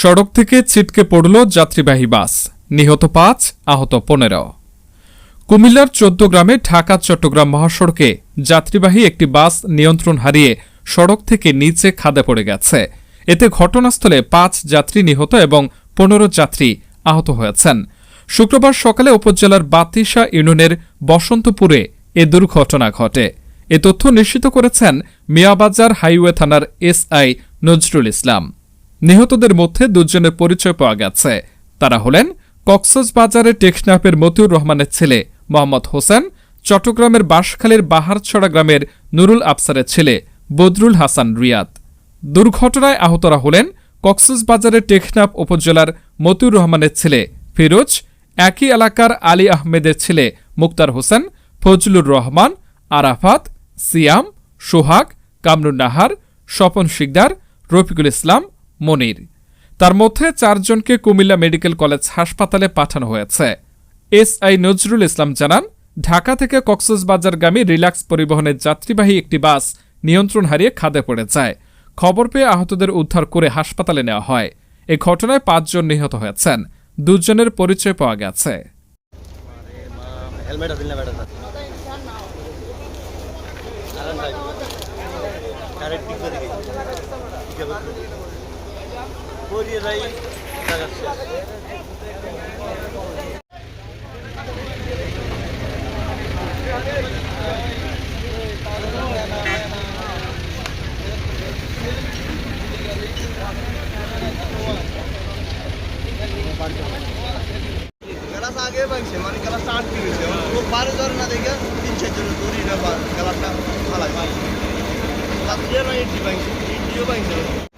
সড়ক থেকে ছিটকে পড়ল যাত্রীবাহী বাস। নিহত পাঁচ, আহত পনেরো। কুমিল্লার চোদ্দ গ্রামে ঢাকা, চট্টগ্রাম মহাসড়কে যাত্রীবাহী একটি বাস নিয়ন্ত্রণ হারিয়ে সড়ক থেকে নিচে খাদে পড়ে গেছে। এতে ঘটনাস্থলে পাঁচ যাত্রী নিহত এবং পনেরো যাত্রী আহত হয়েছেন। শুক্রবার সকালে উপজেলার বাতিসা ইউনিয়নের বসন্তপুরে এ দুর্ঘটনা ঘটে। এ তথ্য নিশ্চিত করেছেন মিয়াবাজার হাইওয়ে থানার এসআই নজরুল ইসলাম। নিহতদের মধ্যে দুজনের পরিচয় পাওয়া গেছে। তারা হলেন কক্সবাজারের টেকনাফের মতিউর রহমানের ছেলে মোহাম্মদ হোসেন, চট্টগ্রামের বাঁশখালীর বাহারছড়া গ্রামের নুরুল আফসারের ছেলে বদরুল হাসান রিয়াদ। দুর্ঘটনায় আহতরা হলেন কক্সবাজারের টেকনাফ উপজেলার মতিউর রহমানের ছেলে ফিরোজ, একই এলাকার আলী আহমেদের ছেলে মুক্তার হোসেন, ফজলুর রহমান, আরাফাত, সিয়াম, সোহাগ, কামরুন নাহার, স্বপন শিকদার, রফিকুল ইসলাম মনির। তার মধ্যে চারজনকে কুমিল্লা মেডিকেল কলেজ হাসপাতালে পাঠানো হয়েছে। এস আই নজরুল ইসলাম জানান, ঢাকা থেকে কক্সবাজারগামী রিল্যাক্স পরিবহনের যাত্রীবাহী একটি বাস নিয়ন্ত্রণ হারিয়ে খাদে পড়ে যায়। খবর পেয়ে আহতদের উদ্ধার করে হাসপাতালে নেওয়া হয়। এ ঘটনায় পাঁচজন নিহত হয়েছেন। দুজনের পরিচয় পাওয়া গেছে। আছে না ব্যাটা কারেন্ট ঠিক করে দিকে ঠিক আছে পরিয়ে যাই গ্লাস আগে ভাঙছে মানে গ্লাসটা আটকে গেছে লোক বারে ধরে না দেখে তিন চার জন দড়ি গ্লাসটা ফালাই যাত্রীরা না ইডলি ভাঙছে ইডলিও ভাঙছে